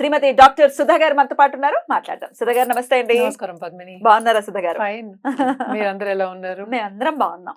Shrimati doctor Sudha garu మనతో పాటు ఉన్నారు. మాట్లాడదాం. సుధా గారు నమస్తే అండి. నమస్కారం పద్మిని. బాగున్నారా సుధా గారు ఫైన్ మీరందరూ ఎలా ఉన్నారు? మేము అందరం బాగున్నాం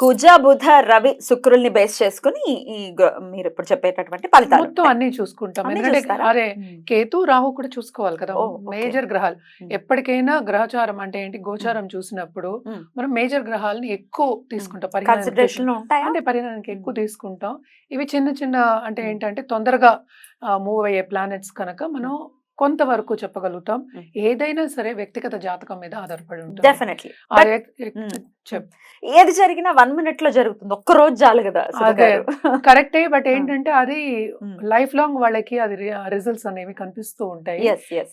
కుజ బుధ రవి శుక్రుల్ని బేస్ చేసుకుని ఈ మీరు ఇప్పుడు చెప్పేటటువంటి ఫలితాలు మొత్తం. అన్ని చూసుకుంటాం ఎందుకంటే? అరే. కేతు రాహు కూడా చూసుకోవాలి కదా. మేజర్ గ్రహాలు. ఎప్పటికైనా గ్రహచారం అంటే ఏంటి గోచారం చూసినప్పుడు. మనం మేజర్ గ్రహాలని ఎక్కువ తీసుకుంటాం అంటే పరిగణనకి ఎక్కువ. తీసుకుంటాం ఇవి చిన్న చిన్న అంటే. ఏంటంటే తొందరగా మూవ్ అయ్యే ప్లానెట్స్ కనుక మనం కొంతవరకు చెప్పగలుగుతాం. ఏదైనా సరే వ్యక్తిగత జాతకం మీద ఆధారపడి ఉంటుంది ఏది జరిగినా వన్ మినిట్లో జరుగుతుంది ఒక్క రోజు చాలు కదా అదే. కరెక్టే బట్ ఏంటంటే అది. లైఫ్ లాంగ్ వాళ్ళకి అది రిజల్ట్స్ అనేవి కనిపిస్తూ ఉంటాయి.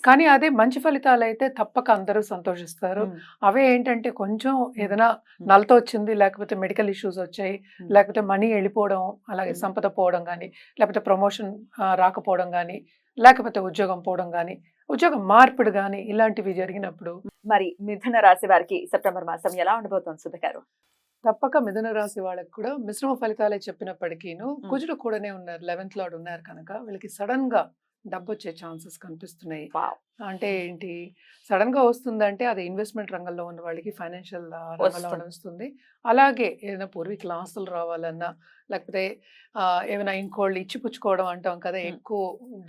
కానీ అదే మంచి ఫలితాలు అయితే తప్పక అందరూ సంతోషిస్తారు. అవే ఏంటంటే కొంచెం ఏదైనా నలతో వచ్చింది లేకపోతే మెడికల్ ఇష్యూస్ వచ్చాయి. లేకపోతే మనీ వెళ్ళిపోవడం అలాగే. సంపద పోవడం కానీ లేకపోతే ప్రమోషన్ రాకపోవడం కానీ లేకపోతే ఉద్యోగం పోవడం కానీ ఉద్యోగం మార్పిడి కానీ ఇలాంటివి జరిగినప్పుడు మరి మిథున రాశి వారికి సెప్టెంబర్ మాసం ఎలా ఉండబోతోంది సుధ గారు తప్పక మిథున రాశి వాళ్ళకి కూడా మిశ్రమ ఫలితాలే చెప్పినప్పటికీను. కుజుడు కూడానే ఉన్నారు లెవెన్త్ లాడ్ ఉన్నారు కనుక వీళ్ళకి సడన్గా డబ్బు వచ్చే ఛాన్సెస్ కనిపిస్తున్నాయి. అంటే ఏంటి సడన్గా వస్తుందంటే అది ఇన్వెస్ట్మెంట్ రంగంలో ఉన్న వాళ్ళకి ఫైనాన్షియల్ రంగంలో వస్తుంది. అలాగే ఏదైనా పూర్వీకుల ఆస్తులు రావాలన్నా లేకపోతే ఏమైనా ఇంకోళ్ళు ఇచ్చి పుచ్చుకోవడం అంటాం కదా. ఎక్కువ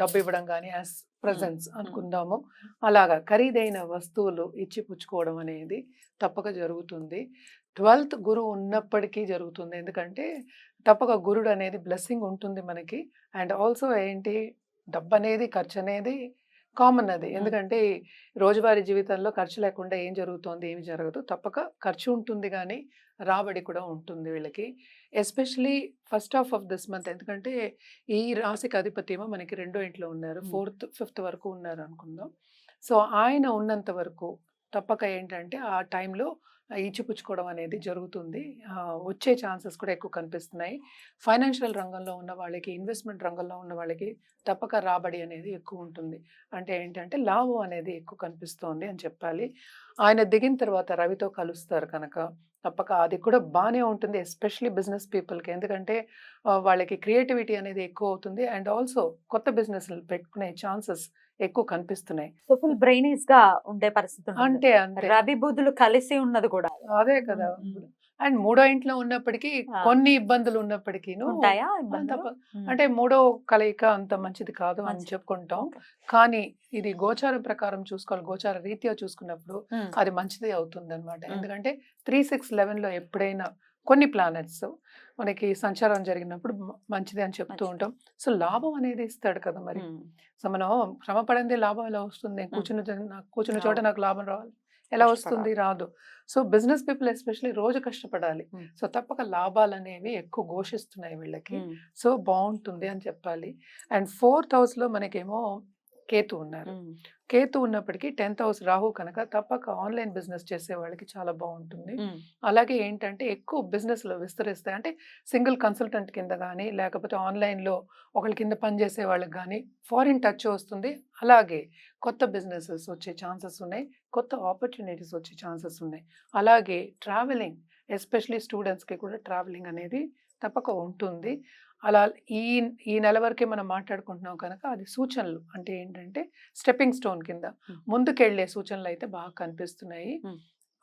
డబ్బు ఇవ్వడం కానీ ప్రజెన్స్. అనుకుందాము. అలాగా ఖరీదైన వస్తువులు ఇచ్చి పుచ్చుకోవడం అనేది తప్పక జరుగుతుంది. ట్వెల్త్ గురువు ఉన్నప్పటికీ జరుగుతుంది. ఎందుకంటే తప్పక గురుడు అనేది బ్లెస్సింగ్ ఉంటుంది మనకి. అండ్ ఆల్సో ఏంటి? డబ్బు అనేది ఖర్చు అనేది కామన్ అది. ఎందుకంటే రోజువారీ జీవితంలో ఖర్చు లేకుండా ఏం జరుగుతోంది ఏమి జరగదు. తప్పక ఖర్చు ఉంటుంది కానీ రాబడి కూడా ఉంటుంది వీళ్ళకి. Especially first half of this month ఎందుకంటే ఈ రాశికి అధిపతి ఏమో మనకి రెండో ఇంట్లో ఉన్నారు. ఫోర్త్ ఫిఫ్త్ వరకు ఉన్నారు అనుకుందాం సో ఆయన ఉన్నంత వరకు తప్పక ఏంటంటే ఆ టైంలో ఇచ్చిపుచ్చుకోవడం అనేది జరుగుతుంది. వచ్చే ఛాన్సెస్ కూడా ఎక్కువ కనిపిస్తున్నాయి. ఫైనాన్షియల్ రంగంలో ఉన్న వాళ్ళకి ఇన్వెస్ట్మెంట్ రంగంలో ఉన్న వాళ్ళకి తప్పక రాబడి అనేది ఎక్కువ ఉంటుంది. అంటే ఏంటంటే లాభం అనేది ఎక్కువ కనిపిస్తోంది అని చెప్పాలి. ఆయన దిగిన తర్వాత రవితో కలుస్తారు కనుక. తప్పక. అది కూడా బాగానే ఉంటుంది ఎస్పెషలీ బిజినెస్ పీపుల్కి. ఎందుకంటే వాళ్ళకి క్రియేటివిటీ అనేది ఎక్కువ అవుతుంది అండ్ ఆల్సో కొత్త బిజినెస్ పెట్టుకునే ఛాన్సెస్ ఎక్కువ కనిపిస్తున్నాయి. సో ఫుల్ బ్రెయినీస్గా ఉండే పరిస్థితి. అంటే రవి బుద్ధులు కలిసి ఉన్నది కూడా. అదే కదా. అండ్ మూడో ఇంట్లో ఉన్నప్పటికీ. కొన్ని ఇబ్బందులు ఉన్నప్పటికీ. అంటే మూడో కలయిక అంత మంచిది కాదు అని. చెప్పుకుంటాం. కానీ ఇది గోచారం ప్రకారం చూసుకోవాలి గోచార రీత్యా చూసుకున్నప్పుడు. అది మంచిదే అవుతుంది అనమాట. ఎందుకంటే త్రీ సిక్స్ లెవెన్లో ఎప్పుడైనా కొన్ని ప్లానెట్స్ మనకి సంచారం జరిగినప్పుడు మంచిదే అని చెప్తూ. ఉంటాం సో లాభం అనేది ఇస్తాడు కదా మరి. సో మనం శ్రమ పడిందే లాభం ఎలా వస్తుంది నేను కూర్చున్న కూర్చున్న చోట. నాకు లాభం రావాలి ఎలా. వస్తుంది రాదు సో బిజినెస్ పీపుల్ ఎస్పెషల్లీ రోజు కష్టపడాలి. సో తప్పక లాభాలు అనేవి ఎక్కువ ఘోషిస్తున్నాయి వీళ్ళకి. సో బాగుంటుంది అని చెప్పాలి అండ్ ఫోర్త్ హౌస్లో మనకేమో కేతు ఉన్నారు. కేతు ఉన్నప్పటికీ టెన్త్ హౌస్ రాహు కనుక తప్పక ఆన్లైన్ బిజినెస్ చేసే వాళ్ళకి చాలా బాగుంటుంది. అలాగే ఏంటంటే ఎక్కువ business లో విస్తరిస్తాయి. అంటే సింగిల్ కన్సల్టెంట్ కింద కానీ లేకపోతే ఆన్లైన్లో ఒకళ్ళ కింద పనిచేసే వాళ్ళకి కానీ ఫారిన్ టచ్ వస్తుంది. అలాగే కొత్త బిజినెసెస్ వచ్చే ఛాన్సెస్ ఉన్నాయి. కొత్త ఆపర్చునిటీస్ వచ్చే ఛాన్సెస్ ఉన్నాయి. అలాగే ట్రావెలింగ్ ఎస్పెషలీ స్టూడెంట్స్కి కూడా ట్రావెలింగ్ అనేది తప్పక ఉంటుంది అలా ఈ ఈ నెల వరకే మనం మాట్లాడుకుంటున్నాం కనుక అది సూచనలు అంటే ఏంటంటే స్టెప్పింగ్ స్టోన్ కింద. ముందుకెళ్ళే సూచనలు అయితే బాగా కనిపిస్తున్నాయి.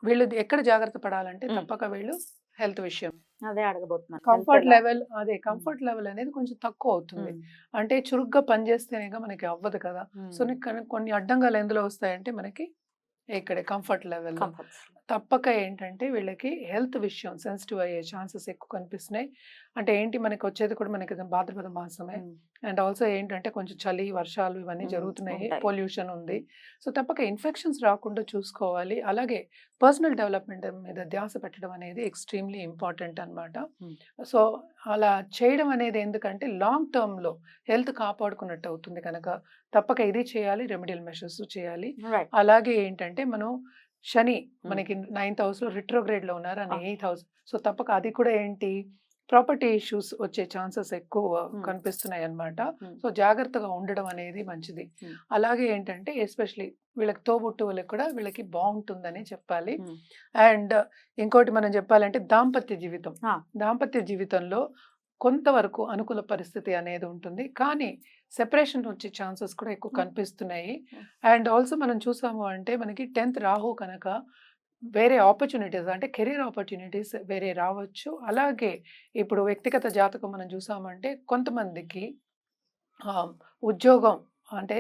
వీళ్ళు ఎక్కడ జాగ్రత్త పడాలంటే. తప్పక వీళ్ళు హెల్త్ విషయం అదే అడగబోతున్నాను కంఫర్ట్? లెవెల్ అదే కంఫర్ట్ లెవెల్ అనేది కొంచెం తక్కువ అవుతుంది. అంటే చురుగ్గా పనిచేస్తేనేగా మనకి అవ్వదు కదా. సో కొన్ని- అడ్డంగాలు ఎందులో వస్తాయంటే మనకి ఇక్కడే కంఫర్ట్ లెవెల్. తప్పక ఏంటంటే వీళ్ళకి హెల్త్ విషయం సెన్సిటివ్ అయ్యే ఛాన్సెస్ ఎక్కువ కనిపిస్తున్నాయి అంటే ఏంటి మనకి వచ్చేది కూడా మనకి భాద్రపద మాసమే. అండ్ ఆల్సో ఏంటంటే కొంచెం చలి వర్షాలు ఇవన్నీ. జరుగుతున్నాయి. పొల్యూషన్ ఉంది సో తప్పక ఇన్ఫెక్షన్స్ రాకుండా చూసుకోవాలి అలాగే పర్సనల్ డెవలప్మెంట్ మీద ధ్యాస పెట్టడం అనేది ఎక్స్ట్రీమ్లీ ఇంపార్టెంట్ అన్నమాట మ్మ్. సో అలా చేయడం అనేది ఎందుకంటే లాంగ్ టర్మ్లో హెల్త్ కాపాడుకున్నట్టు అవుతుంది కనుక తప్పక ఇది చేయాలి రెమెడియల్ మెషర్స్ చేయాలి. అలాగే ఏంటంటే మనం శని మనకి నైన్త్ హౌస్లో రిట్రోగ్రేడ్లో ఉన్నారు అని. ఎయిత్ హౌస్ సో తప్పక అది కూడా ఏంటి ప్రాపర్టీ ఇష్యూస్ వచ్చే ఛాన్సెస్ ఎక్కువ. కనిపిస్తున్నాయి అన్నమాట Hmm. సో జాగ్రత్తగా ఉండడం అనేది మంచిది. అలాగే ఏంటంటే ఎస్పెషలీ వీళ్ళకి తోబుట్టువులకు కూడా వీళ్ళకి బాగుంటుందని చెప్పాలి. అండ్ ఇంకోటి మనం చెప్పాలంటే దాంపత్య జీవితం. దాంపత్య జీవితంలో కొంతవరకు అనుకూల పరిస్థితి అనేది ఉంటుంది కానీ సెపరేషన్ వచ్చే ఛాన్సెస్ కూడా ఎక్కువ. కనిపిస్తున్నాయి. అండ్ ఆల్సో మనం చూసాము అంటే మనకి టెన్త్ రాహు కనుక వేరే ఆపర్చునిటీస్ అంటే కెరీర్ ఆపర్చునిటీస్ వేరే రావచ్చు అలాగే ఇప్పుడు వ్యక్తిగత జాతకం మనం చూసామంటే కొంతమందికి ఉద్యోగం అంటే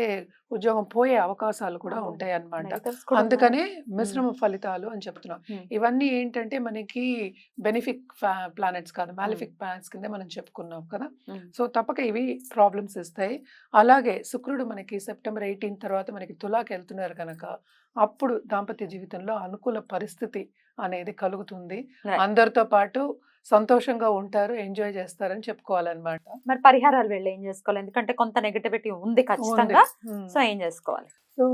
ఉద్యోగం పోయే అవకాశాలు కూడా. ఉంటాయి అన్నమాట అందుకనే మిశ్రమ ఫలితాలు అని చెప్తున్నాం. ఇవన్నీ ఏంటంటే మనకి బెనిఫిక్ ప్లానెట్స్ కాదు మాలిఫిక్ ప్లానెట్స్ కింద మనం చెప్పుకున్నాం కదా. సో తప్పక ఇవి ప్రాబ్లమ్స్ ఇస్తాయి అలాగే శుక్రుడు మనకి సెప్టెంబర్ ఎయిటీన్ తర్వాత మనకి తులాకి వెళ్తున్నారు కనుక అప్పుడు దాంపత్య జీవితంలో అనుకూల పరిస్థితి అనేది కలుగుతుంది. అందరితో పాటు సంతోషంగా ఉంటారు ఎంజాయ్ చేస్తారని చెప్పుకోవాలన్నమాట. మరి పరిహారాలు వెళ్ళి ఏం చేసుకోవాలి? ఎందుకంటే కొంత నెగటివిటీ ఉంది ఖచ్చితంగా. సో ఏం చేసుకోవాలి? సో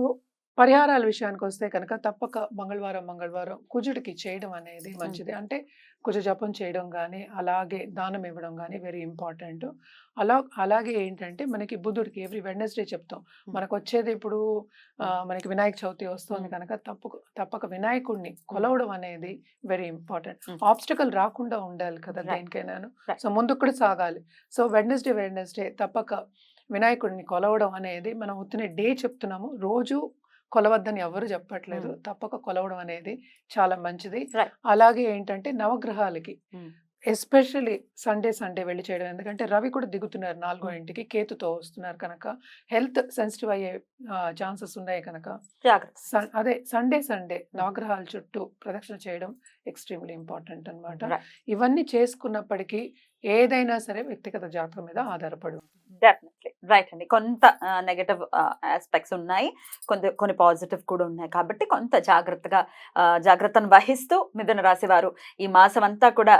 పరిహారాల విషయానికి వస్తే కనుక తప్పక మంగళవారం మంగళవారం కుజుడికి చేయడం అనేది మంచిది. అంటే కుజ జపం చేయడం కానీ అలాగే దానం ఇవ్వడం కానీ వెరీ ఇంపార్టెంట్. అలా అలాగే ఏంటంటే మనకి బుధుడికి ఎవ్రీ వెడ్నెస్డే చెప్తాం. మనకు వచ్చేది ఇప్పుడు మనకి వినాయక చవితి వస్తుంది. కనుక తప్పక తప్పక వినాయకుడిని కొలవడం అనేది వెరీ ఇంపార్టెంట్. ఆబ్స్టకల్ రాకుండా ఉండాలి కదా. దేనికైనాను. Right. సో ముందుకు కూడా సాగాలి. సో వెడ్నెస్డే వెడ్నెస్డే తప్పక వినాయకుడిని కొలవడం అనేది మనం ఉత్తిన డే చెప్తున్నాము. రోజు కొలవద్దని ఎవరు చెప్పట్లేదు. తప్పక కొలవడం అనేది చాలా మంచిది. అలాగే ఏంటంటే నవగ్రహాలకి. ఎస్పెషల్లీ సండే సండే వెళ్ళి చేయడం ఎందుకంటే రవి కూడా దిగుతున్నారు నాలుగో. ఇంటికి కేతుతో వస్తున్నారు కనుక హెల్త్ సెన్సిటివ్ అయ్యే ఛాన్సెస్ ఉన్నాయి కనుక అదే సండే సండే నవగ్రహాల చుట్టూ ప్రదక్షిణ చేయడం ఎక్స్ట్రీమ్లీ ఇంపార్టెంట్ అన్నమాట Right. ఇవన్నీ చేసుకున్నప్పటికీ ఏదైనా సరే వ్యక్తిగత జాతకం మీద ఆధారపడి. డెఫినెట్లీ. రైట్ అండి. కొంత నెగటివ్ ఆస్పెక్ట్స్ ఉన్నాయి. కొంత కొన్ని పాజిటివ్ కూడా ఉన్నాయి కాబట్టి కొంత జాగ్రత్తగా జాగ్రత్తను వహిస్తూ మిథున రాశి వారు ఈ మాసం అంతా కూడా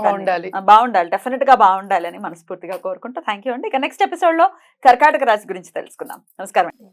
బాగుండాలి. బాగుండాలి. డెఫినెట్గా బాగుండాలని మనస్ఫూర్తిగా కోరుకుంటూ థ్యాంక్ యూ అండి. ఇక నెక్స్ట్ ఎపిసోడ్లో కర్కాటక రాశి గురించి తెలుసుకుందాం. నమస్కారం అండి.